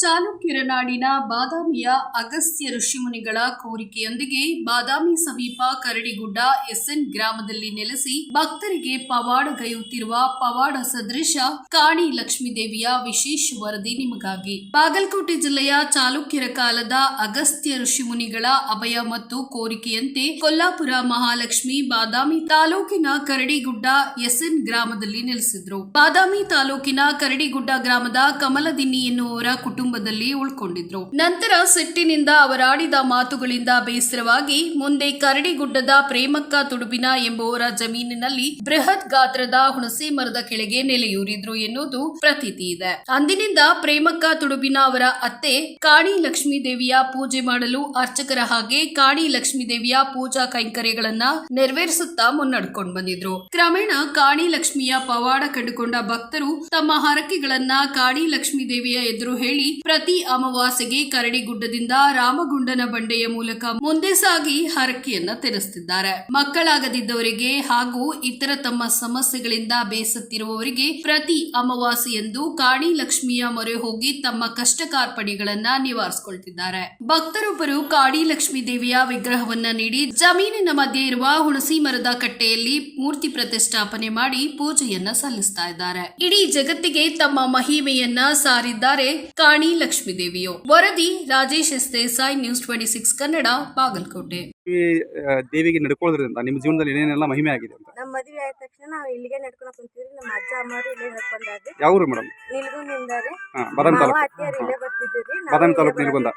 ಚಾಲುಕ್ಯರ ನಾಡಿನ ಬಾದಾಮಿಯ ಅಗಸ್ತ್ಯ ಋಷಿಮುನಿಗಳ ಕೋರಿಕೆಯೊಂದಿಗೆ ಬಾದಾಮಿ ಸಮೀಪ ಕರಡಿಗುಡ್ಡ ಎಸ್ಎನ್ ಗ್ರಾಮದಲ್ಲಿ ನೆಲೆಸಿ ಭಕ್ತರಿಗೆ ಪವಾಡಗೈಯುತ್ತಿರುವ ಪವಾಡ ಸದೃಶ ಕಾಣಿ ಲಕ್ಷ್ಮೀದೇವಿಯ ವಿಶೇಷ ವರದಿ ನಿಮಗಾಗಿ. ಬಾಗಲಕೋಟೆ ಜಿಲ್ಲೆಯ ಚಾಲುಕ್ಯರ ಕಾಲದ ಅಗಸ್ತ್ಯ ಋಷಿಮುನಿಗಳ ಅಭಯ ಮತ್ತು ಕೋರಿಕೆಯಂತೆ ಕೊಲ್ಲಾಪುರ ಮಹಾಲಕ್ಷ್ಮಿ ಬಾದಾಮಿ ತಾಲೂಕಿನ ಕರಡಿಗುಡ್ಡ ಎಸ್ಎನ್ ಗ್ರಾಮದಲ್ಲಿ ನೆಲೆಸಿದ್ರು. ಬಾದಾಮಿ ತಾಲೂಕಿನ ಕರಡಿಗುಡ್ಡ ಗ್ರಾಮದ ಕಮಲದಿನ್ನಿ ಎನ್ನುವವರ ಕುಟುಂಬದಲ್ಲಿ ಉಳ್ಕೊಂಡಿದ್ರು. ನಂತರ ಸಿಟ್ಟಿನಿಂದ ಅವರಾಡಿದ ಮಾತುಗಳಿಂದ ಬೇಸರವಾಗಿ ಮುಂದೆ ಕರಡಿಗುಡ್ಡದ ಪ್ರೇಮಕ್ಕ ತುಡುಬಿನ ಎಂಬುವರ ಜಮೀನಿನಲ್ಲಿ ಬೃಹತ್ ಗಾತ್ರದ ಹುಣಸೆ ಮರದ ಕೆಳಗೆ ನೆಲೆಯೂರಿದ್ರು ಎನ್ನುವುದು ಪ್ರತೀತಿ ಇದೆ. ಅಂದಿನಿಂದ ಪ್ರೇಮಕ್ಕ ತುಡುಬಿನ ಅವರ ಅತ್ತೆ ಕಾಣಿ ಲಕ್ಷ್ಮೀ ದೇವಿಯ ಪೂಜೆ ಮಾಡಲು ಅರ್ಚಕರ ಹಾಗೆ ಕಾಣಿ ಲಕ್ಷ್ಮೀ ದೇವಿಯ ಪೂಜಾ ಕೈಂಕರ್ಯಗಳನ್ನ ನೆರವೇರಿಸುತ್ತಾ ಮುನ್ನಡ್ಕೊಂಡು ಬಂದಿದ್ರು. ಕ್ರಮೇಣ ಕಾಣಿ ಲಕ್ಷ್ಮಿಯ ಪವಾಡ ಕಂಡುಕೊಂಡ ಭಕ್ತರು ತಮ್ಮ ಹರಕೆಗಳನ್ನ ಕಾಣಿ ಲಕ್ಷ್ಮೀ ದೇವಿಯ ಎದುರು ಹೇಳಿ ಪ್ರತಿ ಅಮಾವಾಸ್ಯೆಗೆ ಕರಡಿಗುಡ್ಡದಿಂದ ರಾಮಗುಂಡನ ಬಂಡೆಯ ಮೂಲಕ ಮುಂದೆ ಸಾಗಿ ಹರಕೆಯನ್ನ ತೆರೆಸುತ್ತಿದ್ದಾರೆ ಮಕ್ಕಳಾಗದಿದ್ದವರಿಗೆ ಹಾಗೂ ಇತರ ತಮ್ಮ ಸಮಸ್ಯೆಗಳಿಂದ ಬೇಸತ್ತಿರುವವರಿಗೆ ಪ್ರತಿ ಅಮಾವಾಸ್ಯೆಯಂದು ಕಾಣಿ ಲಕ್ಷ್ಮಿಯ ಮೊರೆ ಹೋಗಿ ತಮ್ಮ ಕಷ್ಟ ಕಾರ್ಪಣಿಗಳನ್ನ ನಿವಾರಿಸಿಕೊಳ್ತಿದ್ದಾರೆ. ಭಕ್ತರೊಬ್ಬರು ಕಾಡಿ ಲಕ್ಷ್ಮೀ ದೇವಿಯ ವಿಗ್ರಹವನ್ನ ನೀಡಿ ಜಮೀನಿನ ಮಧ್ಯೆ ಇರುವ ಹುಣಸಿ ಮರದ ಕಟ್ಟೆಯಲ್ಲಿ ಮೂರ್ತಿ ಪ್ರತಿಷ್ಠಾಪನೆ ಮಾಡಿ ಪೂಜೆಯನ್ನ ಸಲ್ಲಿಸ್ತಾ ಇದ್ದಾರೆ. ಇಡೀ ಜಗತ್ತಿಗೆ ತಮ್ಮ ಮಹಿಮೆಯನ್ನ ಸಾರಿದ್ದಾರೆ ಕಾಣಿ ಲಕ್ಷ್ಮೀ ದೇವಿಯು? ವರದಿ Rajesh S Desai news twenty six Kannada Bagalkote. ಈ ಆ, ದೇವಿಗೆ ನಡ್ಕೊಳ್ಳೋದ್ರಿಂದ ನಿಮ್ಮ ಜೀವನದಲ್ಲಿ ಏನೇನೆಲ್ಲ ಮಹಿಮೆ ಆಗಿದೆ ಅಂತ? ನಮ್ಮ ಮದುವೆ ಆದ ತಕ್ಷಣ ನಾವು ಇಲ್ಲಿಗೆ ನಡ್ಕೊಳಕ್ ಕುಂತೀವಿ. ನಮ್ಮ ಅಜ್ಜ ಅಮ್ಮ ಇಲ್ಲಿ ನಡ್ಕೊಂಡಾರ್ರಿ ಯಾವ ಊರು ಮೇಡಮ್? ನಿಲ್ಗುಂದಿಂದ ರೀ ಹಾಂ ಬಾದಾಮಿ ಮಾವ ತಾಲೂಕು. ಅತ್ತಿಯರು ಇಲ್ಲೇ ಬರ್ತಿದ್ವಿ ರೀ ಬಾದಾಮಿ ತಾಲೂಕು ನಿಲ್ಗುಂದ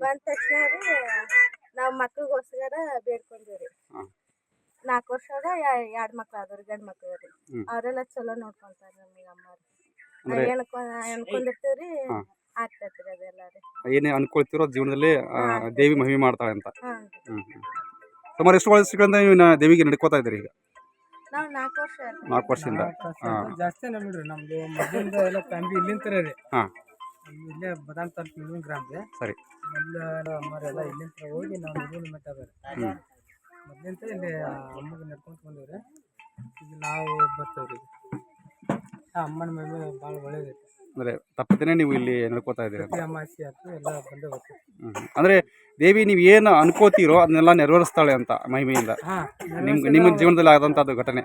ಬಂದ ತಕ್ಷಣ ರೀ ನಾವು ಮಕ್ಳಿಗೋಸ್ಕರ ಬೇಡ್ಕೊಂಡಿವ್ರಿ. ಹಾಂ. ನಾಲ್ಕು ವರ್ಷದ ಎರಡು ಮಕ್ಳು ಆದವ್ರಿ ಗಂಡು ಮಕ್ಳು ರೀ ಹ್ಮ್. ಅವರೆಲ್ಲ ಚಲೋ ನೋಡ್ಕೊಂತಾರ ನಮಗೆ ಅಮ್ಮಾರು ಅಂದ್ರೆ ಹಾಂ. ಆಗ್ತೈತ್ರಿ ಅದೆಲ್ಲ ರೀ ಏನೇ ಅನ್ಕೊಳ್ತಿರೋ ಜೀವನದಲ್ಲಿ ಆ, ದೇವಿ ಮಹಿಮೆ ಮಾಡ್ತಾಳೆ ಅಂತ. ಹಾಂ ಹ್ಮ್ ಹ್ಮ್. ಸುಮಾರು ಎಷ್ಟು ವರ್ಷಗಳಿಂದ ನೀವು ನಾ- ದೇವಿಗೆ ನಡ್ಕೋತಾ ಇದ್ದೀರಿ ಈಗ? ನಾವು ನಾಲ್ಕು ವರ್ಷ ಆಯ್ತು. ನಾಲ್ಕು ವರ್ಷದಿಂದ? ಹಾಂ. ಜಾಸ್ತಿ ನೋಡ್ರಿ ನಮ್ದು. ಮೊದಲಿಂದ ಎಲ್ಲ ಫ್ಯಾಮಿಲಿ ಇಲ್ಲಿಂದ ರೀ. ಹಾಂ. ನಮ್ದು ಇಲ್ಲೇ ಬದಾಮ್ ತಾಲೂಕು ನಿಲ್ಗುನ್ ಗ್ರಾಮ ರೀ ಸರಿ. ಮೊದ್ಲು ಅಮ್ಮರೆಲ್ಲ ಇಲ್ಲಿಂದ ಹೋಗಿ ನಾವು ಮಗುವಿನ ಮಟ್ಟ ಅದ ರೀ. ಮೊದ್ಲಿಂತ ಇಲ್ಲಿ ಅಮ್ಮಗೆ ನಡ್ಕೊಂತ ಬಂದೇವ್ರಿ. ಈಗ ನಾವು ಬರ್ತೇವ್ರಿ. ಆ ಅಮ್ಮನ ಮೇಲೆ ಭಾಳ ಒಳ್ಳೇದೈತೆ. ಅಂದ್ರೆ ತಪ್ಪದೇನೆ ನೀವು ಇಲ್ಲಿ ನಡ್ಕೋತಾ ಇದ್ದೀರಿ? ಪ್ರತಿ ಅಮಾಸಿ ಆಯ್ತು ಎಲ್ಲ ಬಂದೇ ಹ್ಮ್. ಅಂದ್ರೆ ದೇವಿ ನೀವು ಏನು ಅನ್ಕೋತೀರೋ ಅದನ್ನೆಲ್ಲ ನೆರವೇರಿಸ್ತಾಳೆ ಅಂತ ಮಹಿಮೆಯಿಂದ. ಹಾಂ ನಿಮ್ ನಿಮ್ಮ ಜೀವನದಲ್ಲಿ ಆದಂಥದ್ದು ಘಟನೆ.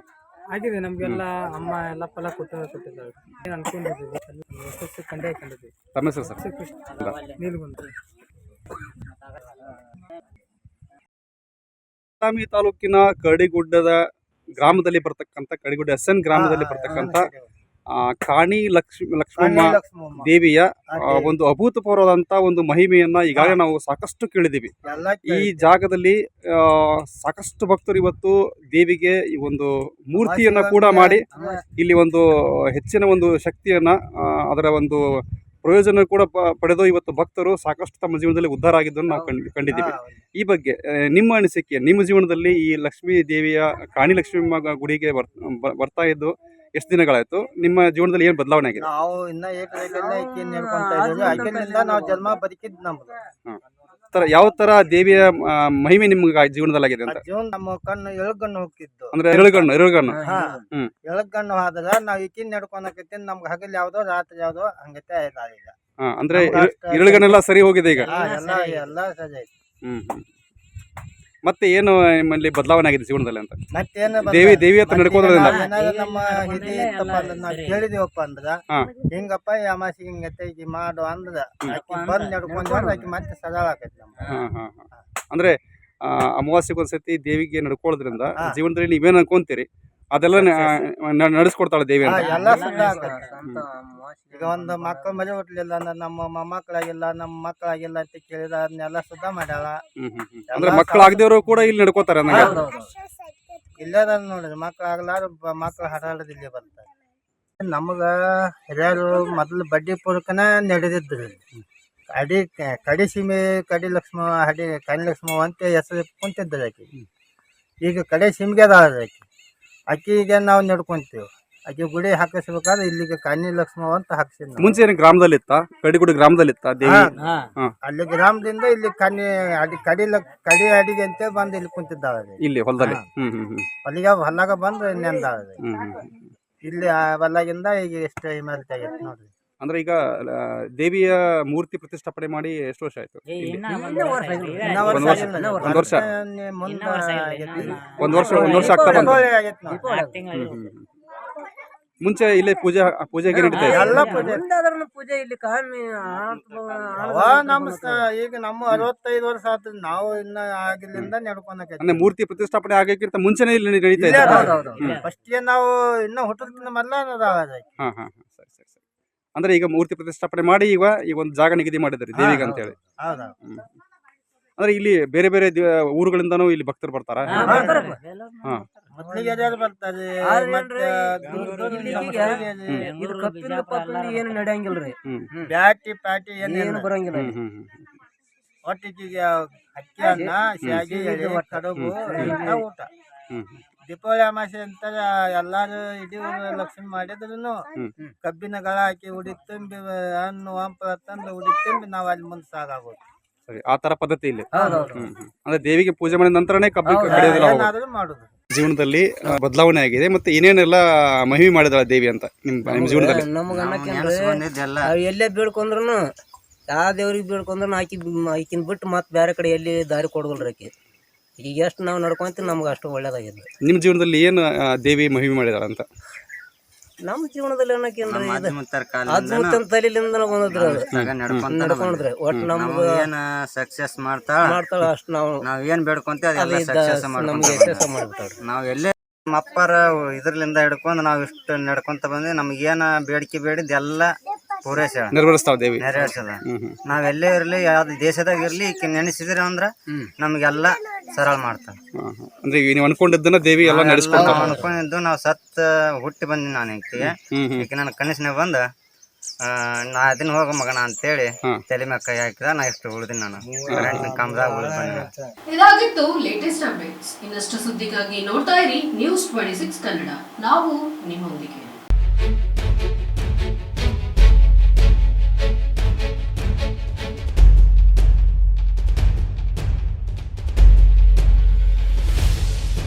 ಆಗಿದೆ ನಮಗೆಲ್ಲ ಅಮ್ಮ ಎಲ್ಲ ಫಲ ಕೊಟ್ಟು ಕೊಟ್ಟಿದ್ದಾಳೆ ಏನು ಅನ್ಕೊಂಡಿದ್ದೀವಿ ಯಶಸ್ಸು ಕಂಡೇ ಕಂಡಿದ್ದೀವಿ ತಮ್ಮ ಹೆಸರು ಸರ್ ಕೃಷ್ಣ. ನೀಲ್ಗುಂದ. ಬಾದಾಮಿ ತಾಲೂಕಿನ ಕಡಿಗುಡ್ಡದ ಗ್ರಾಮದಲ್ಲಿ ಬರ್ತಕ್ಕಂಥ ಕಡಿಗುಡ್ಡ ಎಸ್ ಎನ್ ಗ್ರಾಮದಲ್ಲಿ ಬರ್ತಕ್ಕಂಥ ಕಾಣಿ ಲಕ್ಷ್ಮಿ ಲಕ್ಷ್ಮಮ್ಮ ದೇವಿಯ ಒಂದು ಅಭೂತಪೂರ್ವದಂತ ಒಂದು ಮಹಿಮೆಯನ್ನ ಈಗಾಗಲೇ ನಾವು ಸಾಕಷ್ಟು ಕೇಳಿದೀವಿ ಈ ಜಾಗದಲ್ಲಿ ಸಾಕಷ್ಟು ಭಕ್ತರು ಇವತ್ತು ದೇವಿಗೆ ಈ ಒಂದು ಮೂರ್ತಿಯನ್ನ ಕೂಡ ಮಾಡಿ ಇಲ್ಲಿ ಒಂದು ಹೆಚ್ಚಿನ ಒಂದು ಶಕ್ತಿಯನ್ನ ಅದರ ಒಂದು ಪ್ರಯೋಜನ ಕೂಡ ಪಡೆದು ಇವತ್ತು ಭಕ್ತರು ಸಾಕಷ್ಟು ತಮ್ಮ ಜೀವನದಲ್ಲಿ ಉದ್ಧಾರ ಆಗಿದ್ದನ್ನು ನಾವು ಕಂಡು ಕಂಡಿದ್ದೀವಿ. ಈ ಬಗ್ಗೆ ನಿಮ್ಮ ಅನಿಸಿಕೆ ನಿಮ್ಮ ಜೀವನದಲ್ಲಿ ಈ ಲಕ್ಷ್ಮೀ ದೇವಿಯ ಕಾಣಿ ಲಕ್ಷ್ಮೀ ಗುಡಿಗೆ ಬರ್ತಾ ಇದ್ದು ಎಷ್ಟು ದಿನಗಳಾಯ್ತು? ನಿಮ್ಮ ಜೀವನದಲ್ಲಿ ಏನು ಬದಲಾವಣೆ ಆಗಿದೆ? ನಾವು ಇನ್ನ ಆಕಿನಿಂದ ನಾವು ಜನ್ಮ ಬದುಕಿದ್ ನಮ್ದು. ತರ ಯಾವ ತರ ದೇವಿಯ ಆ, ಮಹಿಮೆ ನಿಮ್ಗೆ ಜೀವನದಲ್ಲಿ ಆಗಿದೆ ಆ ಅಂತ ಜೀವನ ನಮ್ಮ ಕಣ್ಣು ಎಳಗಣ್ಣು ಹೋಗ್ತಿತ್ತು ಅಂದ್ರೆ ಎರಳುಗಣ್ಣು ಎರಳುಗಣ್ಣು ಹಾ. ಹ್ಮ್. ನಾವು ಆದ್ರ ನಾವ್ ಈಕಿನ್ ನಮ್ಗೆ ಹಗಲ್ ಯಾವ್ದೋ ರಾತ್ರಿ ಯಾವ್ದೋ ಹಂಗತೆ ಆಯ್ತಾ ಈಗ. ಹಾ, ಅಂದ್ರೆ ನಮ್ಗೆ ಅಷ್ಟ- ಸರಿ ಹೋಗಿದೆ ಈಗ? ಹಾ ಎಲ್ಲ ಎಲ್ಲ ಸರಿ ಆಯ್ತು. ಹ್ಮ್ ಹ್ಮ್. ಮತ್ತೆ ಏನು ನಿಮ್ಮಲ್ಲಿ ಬದಲಾವಣೆ ಆಗಿದೆ ಜೀವನದಲ್ಲಿ ಅಂತ? ಮತ್ತೇನ ದೇವಿ ದೇವಿ ಹತ್ರ ನಡ್ಕೋದ್ರಿಂದ ನಮ್ಮ ಹಿಡಿ ಇತ್ತಪ್ಪ ಅಂದ್ರ ನಾವ್ ಕೇಳಿದೀವಪ್ಪ ಅಂದ್ರ ಹಾ. ಹಿಂಗಪ್ಪ ಈ ಅಮಾಸಿ ಹಿಂಗತ್ತೆ ಈಗ ಮಾಡು ಅಂದ್ರ ಆಕಿ ಬಂದ್ ನಡ್ಕೊಂಡ್ ಆಕಿ ಮತ್ತೆ ಸದಾಳ ಆಕೈತಿ ನಮ್ಗೆ. ಹಾ ಹಾ ಹಾ. ಅಂದ್ರೆ ಆ, ಅಮಾವಾಸ್ಯೆಗೆ ಒಂದ್ಸತಿ ದೇವಿಗೆ ನಡ್ಕೊಳ್ಳೋದ್ರಿಂದ ಹಾ. ಜೀವನದಲ್ಲಿ ನೀವೇನು ಅನ್ಕೊಂತೀರಿ? ಅದೆಲ್ಲ ನ- ನಡೆಸ್ಕೊಡ್ತಾಳೆ ದೇವಿ ಹಾ, ಎಲ್ಲ ಸುದ್ದ ಆಗ್ತದೆ. ಈಗ ಒಂದು ಮಕ್ಕಳು ಮದುವೆ ಹುಟ್ಲಿಲ್ಲ ಅಂದ್ರೆ ನಮ್ಮ ಮೊಮ್ಮಕ್ಕಳಾಗಿಲ್ಲ ನಮ್ಮ ಮಕ್ಕಳಾಗಿಲ್ಲ ಅಂತ ಕೇಳಿದ ಅದನ್ನೆಲ್ಲ ಸುದ್ದ ಮಾಡ್ಯಾಳ. ಹ್ಮ್ ಹ್ಮ್ ಹ್ಮ್. ಅಂದ್ರೆ ಮಕ್ಕಳಾಗದೇವರು ಕೂಡ ಇಲ್ಲಿ ನಡ್ಕೋತಾರೆ ಅನ್ನಂಗೆ ಇಲ್ಲದ ನೋಡ್ರಿ ಮಕ್ಳು ಆಗ್ಲಾರ ಮಕ್ಳು ಹರಾಡೋದು ಇಲ್ಲಿ ಬರ್ತಾರೆ ನಮಗ ಹಿರಿಯರು ಮೊದಲು ಬಡ್ಡಿ ಪೂರ್ವಕನ ನಡೆದಿದ್ರು ಅಡಿ ಕಡಿ ಸೀಮೆ ಕಡಿ ಲಕ್ಷ್ಮ ಹಡಿ ಕಣಿ ಲಕ್ಷ್ಮ ಅಂತ ಹೆಸರು ಕುಂತಿದ್ದರು ಆಕಿ. ಈಗ ಕಡೆ ಸೀಮೆಗೆ ಅದಾಳ ಆಕಿ. ಆಕಿಗೆ ನಾವು ನೆಡ್ಕೊಂತೀವಿ. ಅಕ್ಕಿ ಗುಡಿ ಹಾಕಿಸ್ಬೇಕಾದ್ರೆ ಇಲ್ಲಿಗೆ ಕನ್ನಿ ಲಕ್ಷ್ಮ ಅಂತ ಹಾಕ್ಸಿದ್. ಮುಂಚೆ ಏನು ಗ್ರಾಮದಲ್ಲಿತ್ತ? ಕಡಿಗುಡಿ ಗ್ರಾಮದಲ್ಲಿತ್ತ ದೇವಿ? ಹಾ. ಅಲ್ಲಿ ಗ್ರಾಮದಿಂದ ಇಲ್ಲಿ ಕನ್ನಿ ಅಡಿ ಕಡಿ ಲಕ್ ಕಡಿ ಅಡಿಗೆ ಅಂತ ಬಂದು ಇಲ್ಲಿ ಕುಂತಿದ್ದಾವೆ ಇಲ್ಲಿ ಹೊಲದಲ್ಲಿ? ಹ್ಮ್ ಹೊಲಾಗ ಹ್ಮ್. ಅಲ್ಲಿಗೆ ಹೊಲ್ಲಾಗ ಬಂದು ನೆಂದಾವೆ. ಇಲ್ಲಿ ಹೊಲಾಗಿಂದ ಈಗ ಎಷ್ಟು ಇಮಾರತಿ ಆಗೈತೆ ನೋಡ್ರಿ. ಅಂದ್ರೆ ಈಗ ಆ, ದೇವಿಯ ಮೂರ್ತಿ ಪ್ರತಿಷ್ಠಾಪನೆ ಮಾಡಿ ಎಷ್ಟು ವರ್ಷ ಆಯ್ತು ಇಲ್ಲಿ? ಒಂದ್ ವರ್ಷ-. ಒಂದ್ ವರ್ಷ. ಒಂದ್ ವರ್ಷ. ಒಂದ್ ವರ್ಷ ಆಗ್ತಾ ಬಂತು. ದೀಪಾವಳಿ ಆಗೈತೆ ನೋಡ್ರಿ. ಹ್ಮ್, ಹ್ಮ್, ಹ್ಮ್. ಮುಂಚೆ ಇಲ್ಲೇ ಪೂಜೆ ಪೂಜೆಗೆ ನಡೀತಾ ಇತ್ತು. ಎಲ್ಲ ಪೂಜೆ. ಮುಂದಾದ್ರೂ ಪೂಜೆ ಇಲ್ಲಿ ಕಾಮಿ ಅವ ಸ- ಈಗ ನಮ್ಮ ಅರವತ್ತೈದು ವರ್ಷ ಆತ. ನಾವು ಇನ್ನ ಆಗಿಲ್ಲಿಂದ ನಡ್ಕೊಳಕೈತಿ ಅಂದ್ರೆ ಮೂರ್ತಿ ಪ್ರತಿಷ್ಠಾಪನೆ ಆಗಕ್ಕಿಂತ ಮುಂಚೆನೆ ಇಲ್ಲಿ ನಡೀತಾ ಇತ್ತು. ಫಸ್ಟ್ಗೆ ನಾವು ಇನ್ನ ಹುಟ್ಟದ್ಕಿಂತ ಮೊದಲ ಹಾ ಹಾ ಹಾ. ಅಂದ್ರೆ ಈಗ ಮೂರ್ತಿ ಪ್ರತಿಷ್ಠಾಪನೆ ಮಾಡಿ ಈಗ ಈಗ ಒಂದು ಜಾಗ ನಿಗದಿ ಮಾಡಿದ್ದಾರೆ ದೇವಿಗೆ ಅಂತ ಹೇಳಿ ಹೌದಾ. ಅಂದ್ರೆ ಇಲ್ಲಿ ಬೇರೆ ಬೇರೆ ಊರುಗಳಿಂದನೂ ಇಲ್ಲಿ ಭಕ್ತರು ಬರ್ತಾರ. ಹಾ ಏನು ನಡೆಯಂಗಿಲ್ರಿ ಬ್ಯಾಟಿ ಪ್ಯಾಟಿ ಏನು ಬರಂಗಿಲ್ಲ ಒಟ್ಟಿಗೆ ಶಾಗಿ ಎಳೆ ಕಡುಬು ಊಟ. ಹ್ಮ್. ದೀಪಾವಳಿ ಅಮಾಸೆ ಅಂತ ಎಲ್ಲಾರು ಇಡೀ ಊರು ಲಕ್ಷ್ಮಿ ಮಾಡಿದ್ರು ಕಬ್ಬಿನ ಗಳ ಹಾಕಿ ಉಡಿ ತುಂಬಿ ಹಣ್ಣು ಹಂಪಲ ತಂದು ಉಡಿ ತುಂಬಿ ನಾವು ಅಲ್ಲಿ ಮುಂದೆ ಸಾಗಾಗೋದು. ಸರಿ ಆ ತರ ಪದ್ಧತಿ ಇಲ್ಲಿ. ಅಂದ್ರೆ ದೇವಿಗೆ ಪೂಜೆ ಮಾಡಿದ ನಂತರನೇ ಕಬ್ಬು. ಮಾಡುದು. ಜೀವನದಲ್ಲಿ ಬದಲಾವಣೆ ಆಗಿದೆ ಮತ್ತೆ ಏನೇನೆಲ್ಲ ಮಹಿಮೆ ಮಾಡಿದಳ ದೇವಿ ಅಂತ ನಿಮ್ ನಿಮ್ ಜೀವನದಲ್ಲಿ? ನಮಗ ಎಲ್ಲೇ. ಬೀಳ್ಕೊಂಡ್ರು ಯಾವ ದೇವ್ರಿಗೆ ಬೀಳ್ಕೊಂಡ್ರು ಆಕಿ ಆಕಿನ್ ಬಿಟ್ಟು ಮತ್ತೆ ಬೇರೆ ಕಡೆ ಎಲ್ಲಿ ದಾರಿ ಕೊಡಗಲ್ರಿ ಆಕಿ. ಈಗ ಎಷ್ಟು ನಾವು ನಡ್ಕೊಂತೀವಿ ನಮ್ಗೆ ಅಷ್ಟು ಒಳ್ಳೇದಾಗಿದೆ ನಿಮ್ಮ ಜೀವನದಲ್ಲಿ ಏನು ಆ, ದೇವಿ ಮಹಿಮೆ ಮಾಡಿದಾರ ಅಂತ ನಮ್ಮ ಜೀವನದಲ್ಲಿ ಅನ್ನಕೇನ್ರಿ ಇದು ಅದ್ಭುತ ತಲೆಲಿಂದ ಬಂದದ್ರಿ ಅದು. ನಡ್ಕೊಂಡ್ರಿ. ಒಟ್ಟು ನಮ್ಗೆ ಏನ್ ಸಕ್ಸಸ್ ಮಾಡ್ತಾಳ? ಮಾಡ್ತಾಳ ಅಷ್ಟು ನಾವು ನಾವ್ ಏನ್ ಬೇಡ್ಕೊಂತ ಅದೆಲ್ಲ ಸಕ್ಸಸ್ ನಮ್ಗೆ ಯಶಸ್ಸು ಮಾಡ್ಬಿಟ್ಟಾಳ್ರಿ ನಾವ್ ಎಲ್ಲೇ ನಮ್ಮ ಅಪ್ಪರ ಇದ್ರಲಿಂದ ಹಿಡ್ಕೊಂಡು ನಾವ್ ಇಷ್ಟು ನಡ್ಕೊಂತ ಬಂದ್ವಿ. ನಮ್ಗೆ ಏನ ಬೇಡಿಕೆ ಬೇಡಿದ್ ಎಲ್ಲ ಪೂರೈಸ್ಯಾಳ ನೆರವೇರಿಸ್ತಾವ ದೇವಿ? ನೆರವೇರ್ಸದ ಹ್ಮ್ ಹ್ಮ್. ನಾವ್ ಎಲ್ಲೇ ಇರ್ಲಿ ಯಾವ್ದು ದೇಶದಾಗ ಇರ್ಲಿ ಈಕೆ ನೆನೆಸಿದ್ರ ಅಂದ್ರ ನಮ್ಗೆಲ್ಲ ಸರಳ ಮಾಡ್ತಾನೆ. ಹಾ, ಹಾ. ಅಂದ್ರೆ ಈಗ ನೀವು ಅನ್ಕೊಂಡಿದ್ದನ್ನ ದೇವಿ ಎಲ್ಲ ನಾವ್ ಅನ್ಕೊಂಡಿದ್ದು ನಾವು ಸತ್ ಹುಟ್ಟಿ ಬಂದಿ ನಾನು ಈಕೆ. ಹ್ಮ್ ಹ್ಮ್ ಈಕೆ ನನ್ನ ಕನಸಿನಾಗ ಬಂದ ಆ, ನಾ ಅದನ್ನ ಹೋಗ ಮಗನ ಅಂತೇಳಿ ತಲೆ ಮ್ಯಾಗ ಕೈ ಹಾಕಿದ ನಾ ಎಷ್ಟು ಉಳ್ದಿನಿ ನಾನು. ಕರೆಂಟ್ ಕಂಬದಾಗ ಉಳ್ದು ಬಂದಿನಿ ಇದಾಗಿತ್ತು ಲೇಟೆಸ್ಟ್ ಅಪ್ಡೇಟ್ಸ್ ಇನ್ನಷ್ಟು ಸುದ್ದಿಗಾಗಿ ನೋಡ್ತಾ ಇರಿ ನ್ಯೂಸ್ ಟ್ವೆಂಟಿ ಸಿಕ್ಸ್ ಕನ್ನಡ. ನಾವು ನಿಮ್ಮೊಂದಿಗೆ.